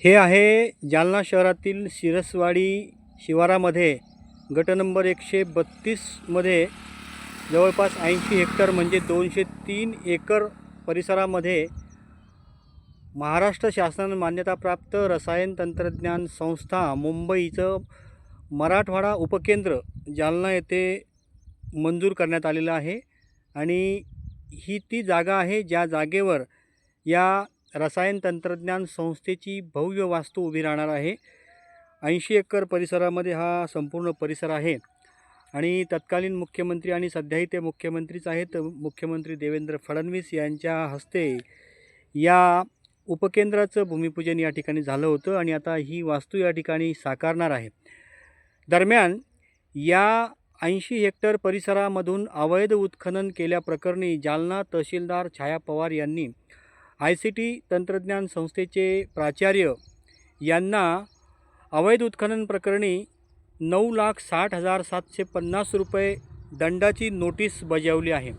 हे आहे जालना शहरातील शिरसवाडी शिवारामध्ये गट नंबर एकशे बत्तीसमध्ये जवळपास ऐंशी हेक्टर म्हणजे दोनशे तीन एकर परिसरामध्ये महाराष्ट्र शासन मान्यताप्राप्त रसायन तंत्रज्ञान संस्था मुंबईचं मराठवाडा उपकेंद्र जालना येथे मंजूर करण्यात आलेलं आहे. आणि ही ती जागा आहे ज्या जागेवर या रसायन तंत्रज्ञान संस्थेची भव्य वास्तू उभी राहणार आहे. ऐंशी एकर परिसरामध्ये हा संपूर्ण परिसर आहे. आणि तत्कालीन मुख्यमंत्री आणि सध्याही ते मुख्यमंत्रीच आहेत. मुख्यमंत्री देवेंद्र फडणवीस यांच्या हस्ते या उपकेंद्राचं भूमिपूजन या ठिकाणी झालं होतं आणि आता ही वास्तू या ठिकाणी साकारणार आहे. दरम्यान या ऐंशी हेक्टर परिसरामधून अवैध उत्खनन केल्याप्रकरणी जालना तहसीलदार छाया पवार यांनी आय सी टी तंत्रज्ञान संस्थेचे प्राचार्य यांना अवैध उत्खनन प्रकरणी नऊ लाख साठ हजार सातशे पन्नास रुपये दंडाची नोटीस बजावली आहे.